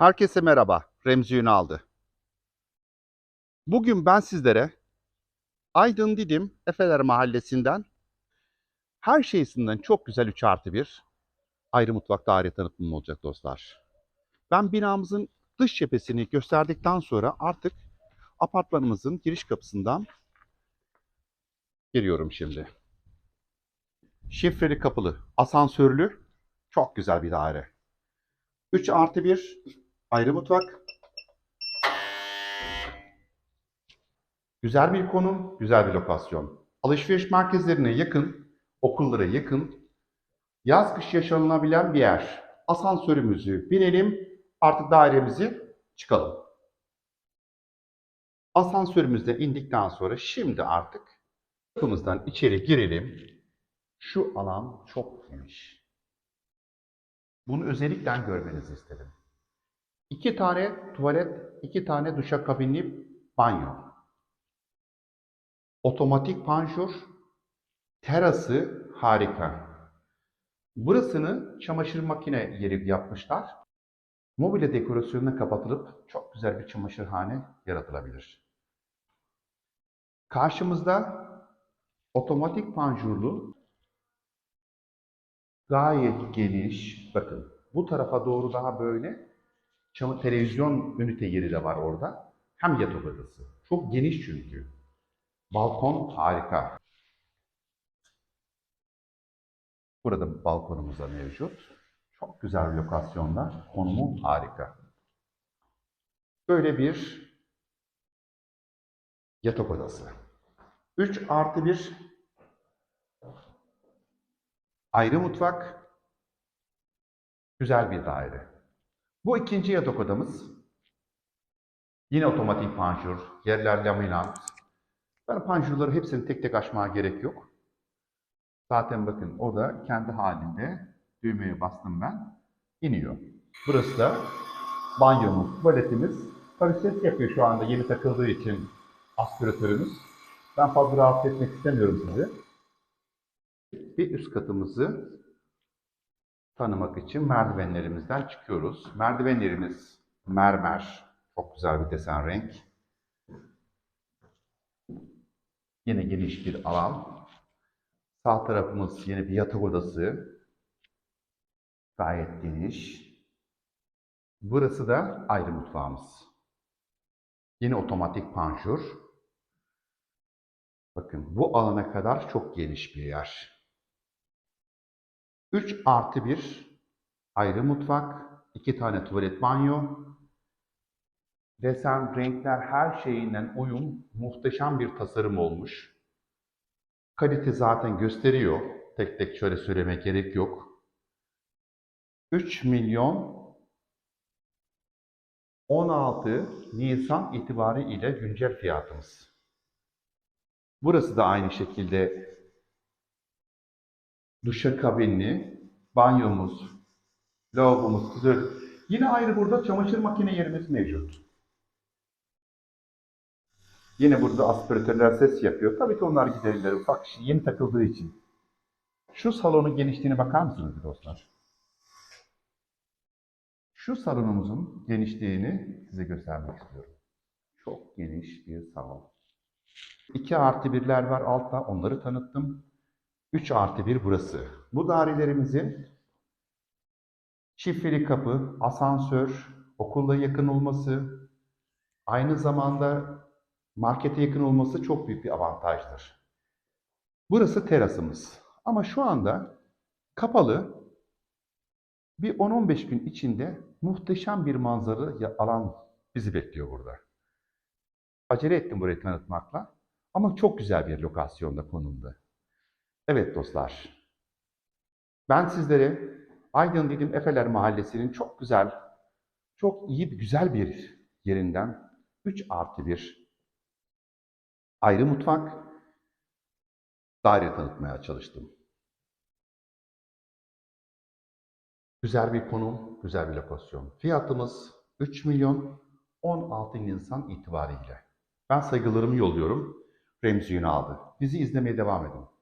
Herkese merhaba. Remzi Ünal'dı. Bugün ben sizlere Aydın Didim Efeler Mahallesi'nden her şeysinden çok güzel 3 artı 1 ayrı mutfak daire tanıtımım olacak dostlar. Ben binamızın dış cephesini gösterdikten sonra artık apartmanımızın giriş kapısından giriyorum şimdi. Şifreli kapılı, asansörlü, çok güzel bir daire. 3 artı 1 ayrı mutfak. Güzel bir konum, güzel bir lokasyon. Alışveriş merkezlerine yakın, okullara yakın, yaz kış yaşanılabilen bir yer. Asansörümüzü binelim, artık dairemizi çıkalım. Asansörümüzde indikten sonra şimdi artık kapımızdan içeri girelim. Şu alan çok geniş. Bunu özellikle görmenizi istedim. İki tane tuvalet, iki tane duşakabinli banyo. Otomatik panjur, terası harika. Burasını çamaşır makine yeri yapmışlar. Mobilya dekorasyonuna kapatılıp çok güzel bir çamaşırhane yaratılabilir. Karşımızda otomatik panjurlu gayet geniş. Bakın bu tarafa doğru daha böyle çama televizyon ünite yeri de var orada. Hem yatak odası. Çok geniş çünkü. Balkon harika. Burada balkonumuz da mevcut. Çok güzel bir lokasyonda. Konumu harika. Böyle bir yatak odası. 3 artı 1 ayrı mutfak. Güzel bir daire. Bu ikinci yatak odamız. Yine otomatik panjur, yerler laminat. Ben panjurları hepsini tek tek açmaya gerek yok. Zaten bakın orada kendi halinde düğmeye bastım ben. iniyor. Burası da banyomuz, tuvaletimiz. Tabii ses yapıyor şu anda yeni takıldığı için aspiratörümüz. Ben fazla rahatsız etmek istemiyorum sizi. Bir üst katımızı tanımak için merdivenlerimizden çıkıyoruz. Merdivenlerimiz mermer. Çok güzel bir desen renk. Yine geniş bir alan. Sağ tarafımız yine bir yatak odası. Gayet geniş. Burası da ayrı mutfağımız. Yine otomatik panjur. Bakın bu alana kadar çok geniş bir yer. 3 artı 1 ayrı mutfak, 2 tane tuvalet banyo, desen, renkler her şeyinden uyum, muhteşem bir tasarım olmuş. Kalite zaten gösteriyor. Tek tek şöyle söylemek gerek yok. 3 milyon 16 Nisan itibariyle güncel fiyatımız. Burası da aynı şekilde duşakabinli, banyomuz, lavabomuz, güzel. Yine ayrı burada çamaşır makine yerimiz mevcut. Yine burada aspiratörler ses yapıyor. Tabii ki onlar giderilir. Ufak şey, yeni takıldığı için. Şu salonun genişliğine bakar mısınız dostlar? Şu salonumuzun genişliğini size göstermek istiyorum. Çok geniş bir salon. 2 artı 1'ler var altta. Onları tanıttım. 3 artı 1 burası. Bu dairelerimizin şifreli kapı, asansör, okulla yakın olması, aynı zamanda markete yakın olması çok büyük bir avantajdır. Burası terasımız. Ama şu anda kapalı bir 10-15 gün içinde muhteşem bir manzara alan bizi bekliyor burada. Acele ettim burayı tanıtmakla ama çok güzel bir lokasyonda konumda. Evet dostlar, ben sizlere Aydın Didim Efeler Mahallesi'nin çok güzel, çok iyi, güzel bir yerinden 3 artı 1 ayrı mutfak daire tanıtmaya çalıştım. Güzel bir konum, güzel bir lokasyon. Fiyatımız 3 milyon 16 Nisan itibariyle. Ben saygılarımı yolluyorum. Remzi Ünal'dı. Bizi izlemeye devam edin.